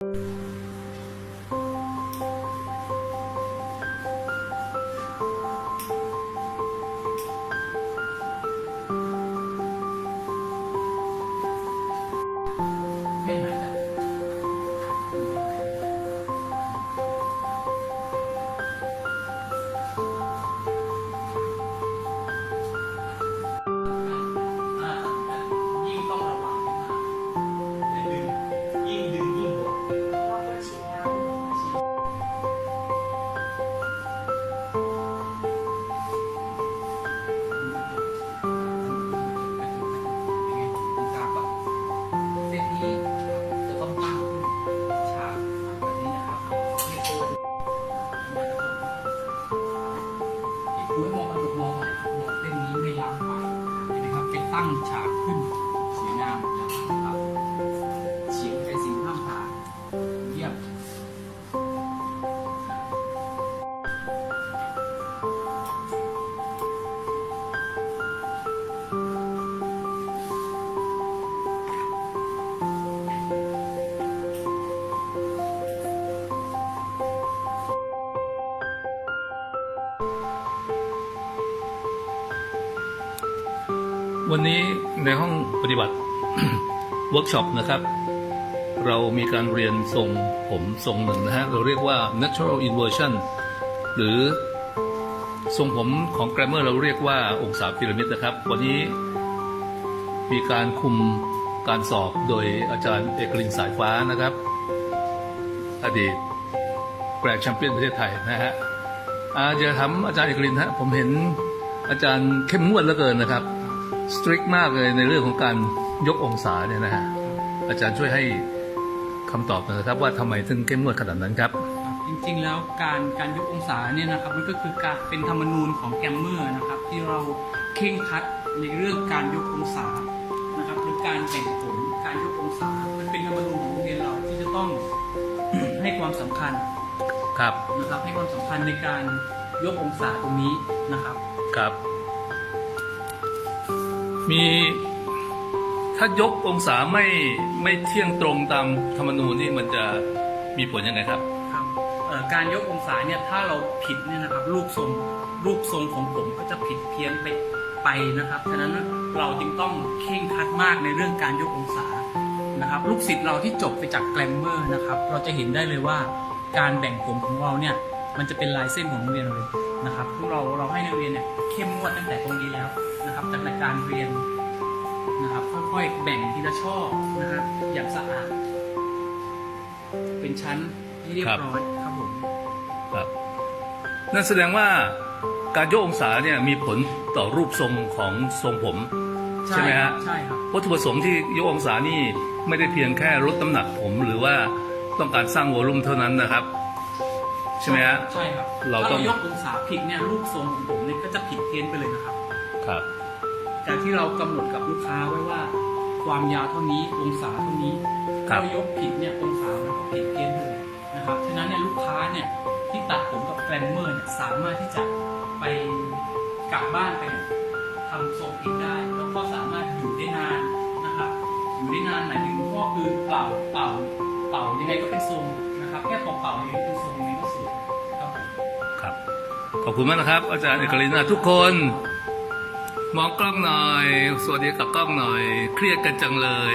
ไตั้งฉากขึ้นสวยงาม วันนี้ในห้องปฏิบัติเวิร์กช็อปนะครับ เรามีการเรียนทรงผมทรงหนึ่งนะฮะ เราเรียกว่า natural inversion หรือทรงผมของ grammar เราเรียกว่าองศาพีระมิดนะครับ วันนี้มีการคุมการสอบโดยอาจารย์เอกลินสายฟ้านะครับ อดีตแกรนด์แชมเปี้ยนประเทศไทยนะฮะอาจะถามอาจารย์เอกลินฮะผมเห็นอาจารย์เข้มงวดเหลือเกินนะครับ สตริกมากเลยในเรื่องของการยกองศาเนี่ยนะฮะอาจารย์ช่วยให้คำตอบหน่อยนะครับว่าทำไมถึงเข้มงวดขนาดนั้นครับ จริงๆแล้วการการยกองศาเนี่ยนะครับมันก็คือการเป็นธรรมนูญของแกรมเมอร์นะครับที่เราเข่งครัดในเรื่องการยกองศานะครับหรือการแบ่งผลการยกองศา มันเป็นธรรมนูญของโรงเรียนเราที่จะต้องให้ความสำคัญครับนะครับให้ความสำคัญในการยกองศาตรงนี้นะครับครับ มีถ้ายกองศาไม่ไม่เที่ยงตรงตามธรรมนูญนี่มันจะมีผลยังไงครับครับการยกองศาเนี่ยถ้าเราผิดเนี่ยนะครับรูปทรงรูปทรงของผมก็จะผิดเพี้ยนไปไปนะครับฉะนั้นเราจึงต้องเข่งคัดมากในเรื่องการยกองศานะครับลูกศิษย์เราที่จบไปจากแกรมเมอร์นะครับเราจะเห็นได้เลยว่าการแบ่งผมของเราเนี่ยมันจะเป็นลายเส้นของโรงเรียนเลยนะครับพวกเราเราให้นักเรียนเนี่ยเข้มงวดตั้งแต่ตรงนี้แล้ว นะครับตั้งแต่การเรียนนะครับค่อยๆแบ่งทีละช่อนะครับอย่างสะอาด เป็นชั้นให้เรียบร้อยครับผมครับนั่นแสดงว่าการยกองศาเนี่ยมีผลต่อรูปทรงของทรงผม ใช่ไหมฮะใช่ครับวัตถุประสงค์ที่ยกองศานี่ไม่ได้เพียงแค่ลดน้ำหนักผมหรือว่าต้องการสร้างวอลลุ่มเท่านั้นนะครับ ใช่ไหมฮะใช่ครับเราถ้าต้อเรางยกองศาผิดเนี่ยรูปทรงของผมเนี่ยก็จะผิดเพี้ยนไปเลยนะครับ ครับ จากที่เรากำหนดกับลูกค้าไว้ว่า ความยาวเท่านี้องศาเท่านี้ครัถ้าบเรายกผิดเนี่ยองศามันก็ผิดเพี้ยนไปเลยนะครับฉะนั้นเนี่ยลูกค้าเนี่ยที่ตัดผมกับแกรมเมอร์เนี่ยสามารถที่จะไปกลับบ้านไปเนี่ยทำทรงผิดได้ แล้วก็สามารถอยู่ได้นานนะครับอยู่ได้นานหมายถึงก็คือเป่าเป่าเป่ายังไงก็เป็นทรงนะครับแค่เป่าเป่ายังไงก็เป็นทรงยังไงก็สวยครับผมครับ ขอบคุณมากนะครับ อาจารย์เอกลินนะทุกคน มองกล้องหน่อย สวัสดีกับกล้องหน่อย เครียดกันจังเลย